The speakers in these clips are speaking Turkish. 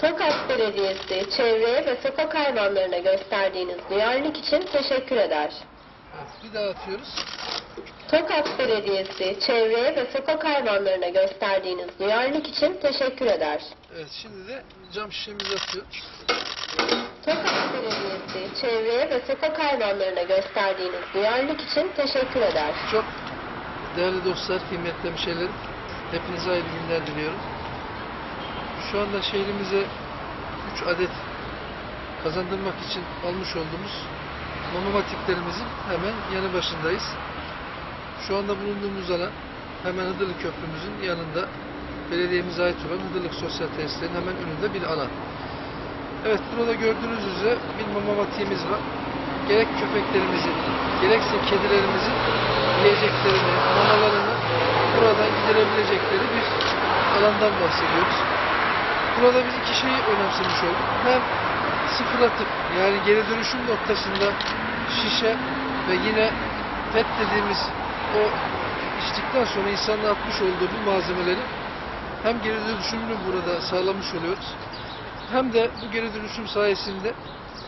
Tokat Belediyesi çevreye ve sokak hayvanlarına gösterdiğiniz duyarlılık için teşekkür eder. Bir daha atıyoruz. Tokat Belediyesi çevreye ve sokak hayvanlarına gösterdiğiniz duyarlılık için teşekkür eder. Evet, şimdi de cam şişemizi atıyoruz. Tokat Belediyesi çevreye ve sokak hayvanlarına gösterdiğiniz duyarlılık için teşekkür eder. Çok değerli dostlar, kıymetli hemşehrilerim, hepinize hayırlı günler diliyorum. Şu anda şehrimize 3 adet kazandırmak için almış olduğumuz mamatiklerimizin hemen yanı başındayız. Şu anda bulunduğumuz alan hemen Hıdırlık Köprümüzün yanında belediyemize ait olan Hıdırlık Sosyal Tesislerinin hemen önünde bir alan. Evet burada gördüğünüz üzere bir mamamatiğimiz var. Gerek köpeklerimizin, gerekse kedilerimizin yiyeceklerini, mamalarını buradan giderebilecekleri bir alandan bahsediyoruz. Burada biz iki şeyi önemsemiş olduk. Hem sıfır atık yani geri dönüşüm noktasında şişe ve yine PET dediğimiz o içtikten sonra insanın atmış olduğu bu malzemeleri hem geri dönüşümünü burada sağlamış oluyoruz. Hem de bu geri dönüşüm sayesinde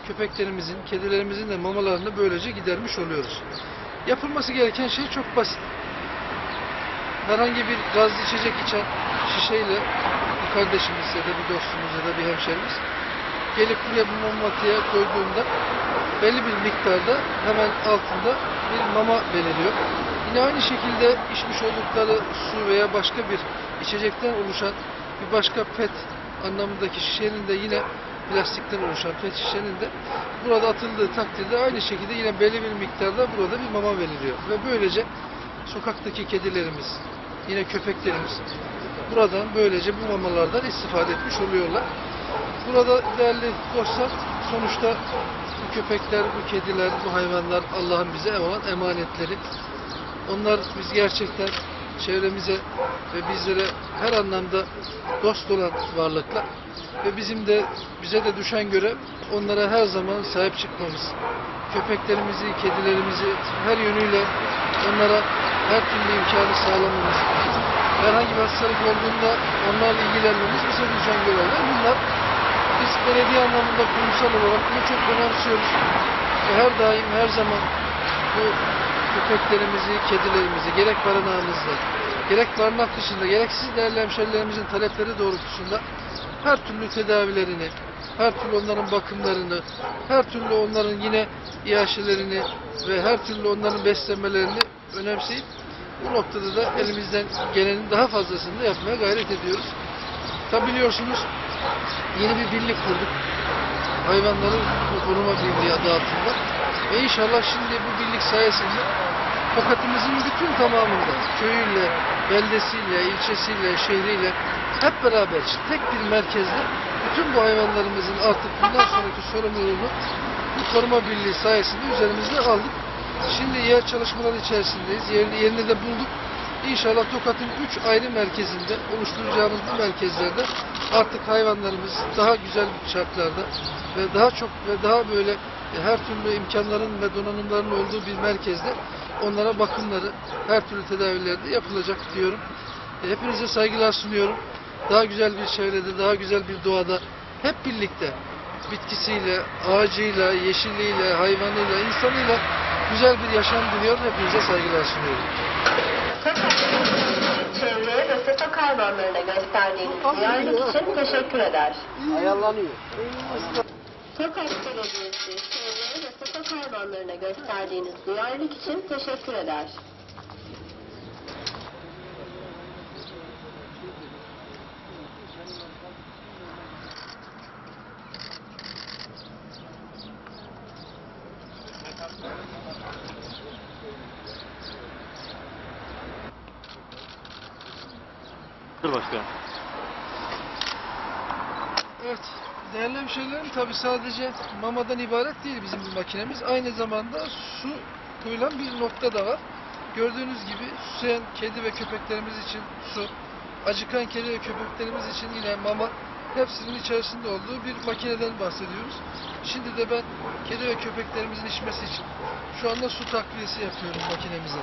köpeklerimizin, kedilerimizin de mamalarını böylece gidermiş oluyoruz. Yapılması gereken şey çok basit. Herhangi bir gazlı içecek içen şişeyle bir kardeşimiz ya da bir dostumuz ya da bir hemşerimiz gelip buraya bu mamatiğe koyduğunda belli bir miktarda hemen altında bir mama beliriyor. Yine aynı şekilde içmiş oldukları su veya başka bir içecekten oluşan bir başka pet anlamındaki şişenin de yine plastikten oluşan pet şişenin de burada atıldığı takdirde aynı şekilde yine belli bir miktarda burada bir mama veriliyor. Ve böylece sokaktaki kedilerimiz, yine köpeklerimiz buradan böylece bu mamalardan istifade etmiş oluyorlar. Burada değerli dostlar sonuçta bu köpekler, bu kediler, bu hayvanlar Allah'ın bize olan emanetleri. Onlar biz gerçekten çevremize ve bizlere her anlamda dost olan varlıklar ve bizim de bize de düşen görev onlara her zaman sahip çıkmamız. Köpeklerimizi, kedilerimizi her yönüyle onlara her türlü imkanı sağlamamız. Herhangi bir hastalık olduğunda onlarla ilgilenmemiz bize düşen görevler. Bunlar biz belediye anlamında kurumsal olarak bunu çok önemsiyoruz. Ve her daim, her zaman bu köpeklerimizi, kedilerimizi gerek barınağımızda, gerek barınak dışında, gerek siz değerli hemşerilerimizin talepleri doğrultusunda her türlü tedavilerini, her türlü onların bakımlarını, her türlü onların yine iaşelerini ve her türlü onların beslenmelerini önemseyip bu noktada da elimizden gelenin daha fazlasını da yapmaya gayret ediyoruz. Tabi biliyorsunuz yeni bir birlik kurduk. Hayvanların koruma birliği adı altında. Ve inşallah şimdi bu birlik sayesinde Tokat'ımızın bütün tamamında köyüyle, beldesiyle, ilçesiyle, şehriyle hep beraber tek bir merkezde bütün bu hayvanlarımızın artık bundan sonraki sorumluluğunu bu koruma birliği sayesinde üzerimizde aldık. Şimdi yer çalışmaları içerisindeyiz. Yerini, yerini de bulduk. İnşallah Tokat'ın üç ayrı merkezinde oluşturacağımız bu merkezlerde artık hayvanlarımız daha güzel şartlarda ve daha çok ve daha böyle her türlü imkanların ve donanımların olduğu bir merkezde onlara bakımları, her türlü tedavileri de yapılacak diyorum. E, Hepinize saygılar sunuyorum. Daha güzel bir çevrede, daha güzel bir doğada hep birlikte bitkisiyle, ağacıyla, yeşilliğiyle, hayvanıyla, insanıyla güzel bir yaşam diliyorum. Hepinize saygılar sunuyorum. Çevreye ve sokak hayvanlarına gösterdiğiniz duyarlılık için teşekkür eder. Ayarlanıyor. Tokat Belediyesi çevreye ve sokak hayvanlarına gösterdiğiniz duyarlılık için teşekkür eder. Dur başkanım. Evet, değerli hemşehrilerim tabi sadece mamadan ibaret değil bizim bu makinemiz. Aynı zamanda su koyulan bir nokta da var. Gördüğünüz gibi susayan kedi ve köpeklerimiz için su, acıkan kedi ve köpeklerimiz için yine mama hepsinin içerisinde olduğu bir makineden bahsediyoruz. Şimdi de ben kedi ve köpeklerimizin içmesi için şu anda su takviyesi yapıyorum makinemize.